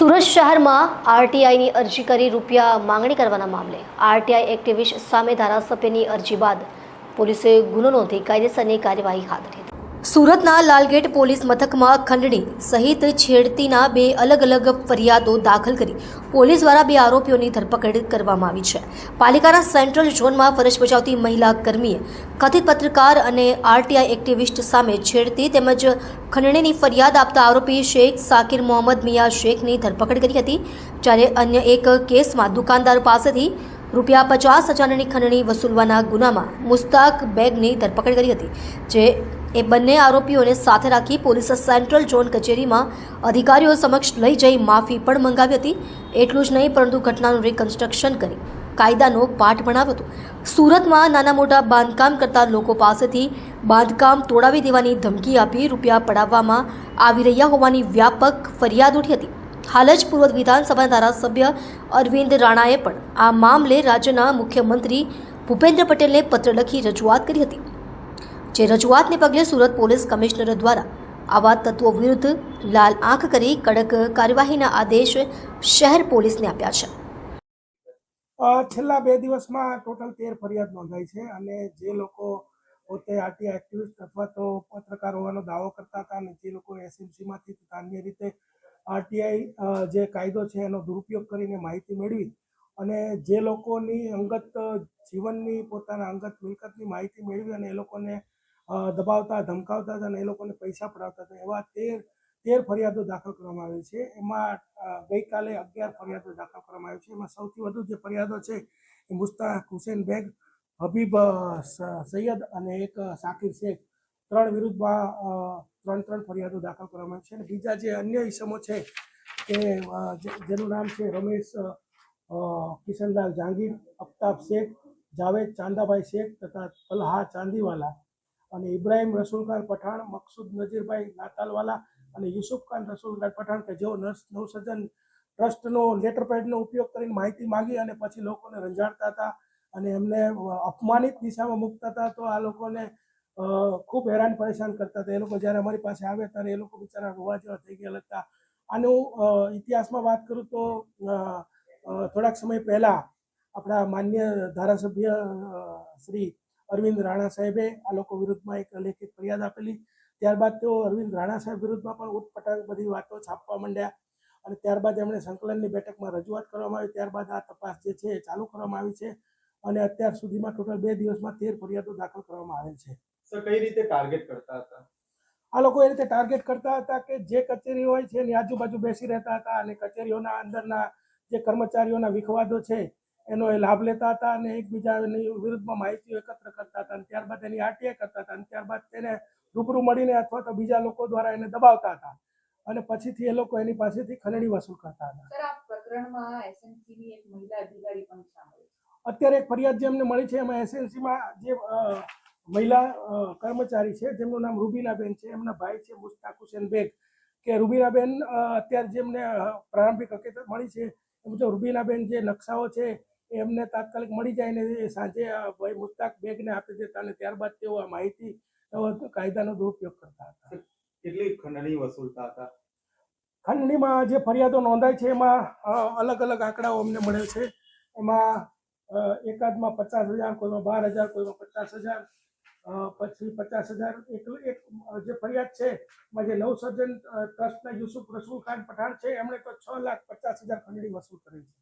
સુરત શહેરમાં આરટીઆઈની અરજી કરી રૂપિયા માંગણી કરવાના મામલે આરટીઆઈ એક્ટિવિસ્ટ સામે ધારાસભ્યની અરજી બાદ પોલીસે ગુનો નોંધી કાયદેસરની કાર્યવાહી હાથ ધરી. સુરતના લાલગેટ પોલીસ મથકમાં ખંડણી સહિત છેડતીના બે અલગ અલગ ફરિયાદો દાખલ કરી પોલીસ દ્વારા બે આરોપીઓની ધરપકડ કરવામાં આવી છે. પાલિકાના સેન્ટ્રલ ઝોનમાં ફરજ બજાવતી મહિલા કર્મીએ કથિત પત્રકાર અને આરટીઆઈ એક્ટિવિસ્ટ સામે છેડતી તેમજ ખંડણીની ફરિયાદ આપતા આરોપી શેખ સાકિર મોહમ્મદ મિયા શેખની ધરપકડ કરી હતી, જ્યારે અન્ય એક કેસમાં દુકાનદાર પાસેથી રૂપિયા પચાસ હજારની ખંડણી વસૂલવાના ગુનામાં મુસ્તાક બેગની ધરપકડ કરી હતી, જે એ બંને આરોપીઓને સાથે રાખી પોલીસે સેન્ટ્રલ ઝોન કચેરીમાં અધિકારીઓ સમક્ષ લઈ જઈ માફી પણ મંગાવી હતી. એટલું જ નહીં, પરંતુ ઘટનાનું રિકન્સ્ટ્રક્શન કરી કાયદાનો પાઠ ભણાવ્યો હતો. સુરતમાં નાના મોટા બાંધકામ કરતા લોકો પાસેથી બાંધકામ તોડાવી દેવાની ધમકી આપી રૂપિયા પડાવવામાં આવી રહ્યા હોવાની વ્યાપક ફરિયાદ ઉઠી હતી. હાલ જ પૂર્વ વિધાનસભાના ધારાસભ્ય અરવિંદ રાણાએ પણ આ મામલે રાજ્યના મુખ્યમંત્રી ભૂપેન્દ્ર પટેલને પત્ર લખી રજૂઆત કરી હતી. જે રજૂઆતને પગલે સુરત પોલીસ કમિશનર દ્વારા આવા તત્વો વિરુદ્ધ લાલ આંખ કરી કડક કાર્યવાહીના આદેશ શહેર પોલીસને આપ્યા છે. છેલ્લા બે દિવસમાં ટોટલ તેર ફરિયાદ નોંધાઈ છે અને જે લોકો પોતે આરટીઆઈ એક્ટિવિસ્ટ અથવા તો પત્રકાર હોવાનો દાવો કરતા હતા અને જે લોકો એસએમસીમાંથી અન્ય રીતે આરટીઆઈ જે કાયદો છે એનો દુરુપયોગ કરીને માહિતી મેળવી અને જે લોકોની અંગત જીવનની પોતાના અંગત મિલકતની માહિતી મેળવી અને એ લોકોને દબાવતા, ધમકાવતા હતા અને એ લોકોને પૈસા પડાવતા હતા, એવા તેર તેર ફરિયાદો દાખલ કરવામાં આવી છે. એમાં ગઈકાલે અગિયાર ફરિયાદો દાખલ કરવામાં આવી છે. એમાં સૌથી વધુ જે ફરિયાદો છે એ મુસ્તાક હુસેન બેગ, હબીબ સૈયદ અને એક સાકિર શેખ ત્રણ વિરુદ્ધમાં ત્રણ ત્રણ ફરિયાદો દાખલ કરવામાં છે. અને બીજા જે અન્ય ઇસમો છે કે જેનું નામ છે રમેશ કિશનલાલ જહાંગીર અફતાબ શેખ, જાવેદ ચાંદાભાઈ શેખ તથા તલહા ચાંદીવાલા અને ઇબ્રાહીમ રસુલખાન પઠાણ, મકસૂદ નજીરભાઈ નાતાલવાલા અને યુસુફ ખાન રસુલખાન પઠાણ કે જેઓ નર્સ, નવસર્જન ટ્રસ્ટનો લેટર પેડનો ઉપયોગ કરીને માહિતી માંગી અને પછી લોકોને રંજાડતા હતા અને એમને અપમાનિત દિશામાં મૂકતા હતા, તો આ લોકોને ખૂબ હેરાન પરેશાન કરતા હતા. એ લોકો જ્યારે અમારી પાસે આવે ત્યારે એ લોકો બિચારા રોવા જેવા થઈ ગયેલા હતા. આનું હું ઇતિહાસમાં વાત કરું તો થોડાક સમય પહેલાં આપણા માન્ય ધારાસભ્ય શ્રી અરવિંદ રાણા સાહેબે આ લોકો વિરુદ્ધમાં એક લેખિત ફરિયાદ આપેલી. ત્યારબાદ તેઓ અરવિંદ રાણા સાહેબ વિરુદ્ધમાં પણ ઉટપટાંગ બધી વાતો છાપવા માંડ્યા અને ત્યારબાદ એમણે સંકલનની બેઠકમાં રજૂઆત કરવામાં આવી. ત્યારબાદ આ તપાસ જે છે ચાલુ કરવામાં આવી છે અને અત્યાર સુધીમાં ટોટલ બે દિવસમાં તેર ફરિયાદો દાખલ કરવામાં આવેલ છે. સર કઈ રીતે ટાર્ગેટ કરતા હતા? આ લોકો એ રીતે ટાર્ગેટ કરતા હતા કે જે કચેરી હોય છે એની આજુબાજુ બેસી રહેતા હતા અને કચેરીઓના અંદરના જે કર્મચારીઓના વિખવાદો છે એનો એ લાભ લેતા હતા અને એકબીજાની વિરુદ્ધમાં માહિતીઓ એકત્ર કરતા હતા અને ત્યારબાદ એની આરટીઆઈ કરતા હતા અને ત્યારબાદ તેને રૂબરૂ મળીને અથવા તો બીજા લોકો દ્વારા એને દબાવતા હતા. અને પછીથી એ લોકો એની પાસેથી ખંડણી વસૂલ કરતા હતા. પ્રકરણમાં એસએમસી એક મહિલા અધિકારી પણ સામેલ અત્યારે એક ફરિયાદ જે અમને મળી છે એમાં એસએનસીમાં જે મહિલા કર્મચારી છે જેમનું નામ રૂબીનાબેન છે એમના ભાઈ છે મુસ્તાક હુસેન બેગ કે રૂબીનાબેન અત્યારે જેમને પ્રારંભિક હકીકત મળી છે એ મુજબ રૂબીનાબેન જે નકશાઓ છે એમને તાત્કાલિક મળી જાય ને સાંજે ભાઈ મુસ્તાક બેગને આપી દેતા અને ત્યારબાદ તેઓ આ માહિતી કાયદાનો દુરુપયોગ કરતા હતા. કેટલી ખંડણી વસૂલતા હતા? ખંડણીમાં જે ફરિયાદો નોંધાય છે એમાં અલગ અલગ આંકડાઓ અમને મળે છે. એમાં એકાદમાં પચાસ હજાર કોઈમાં બાર હજાર કોઈમાં પચાસ હજાર પછી પચાસ હજાર એક એક, જે ફરિયાદ છે, એમાં જે નવસર્જન ટ્રસ્ટના યુસુફ રસુલ ખાન પઠાણ છે, એમણે તો છ લાખ પચાસ હજાર ખંડણી વસૂલ કરી છે.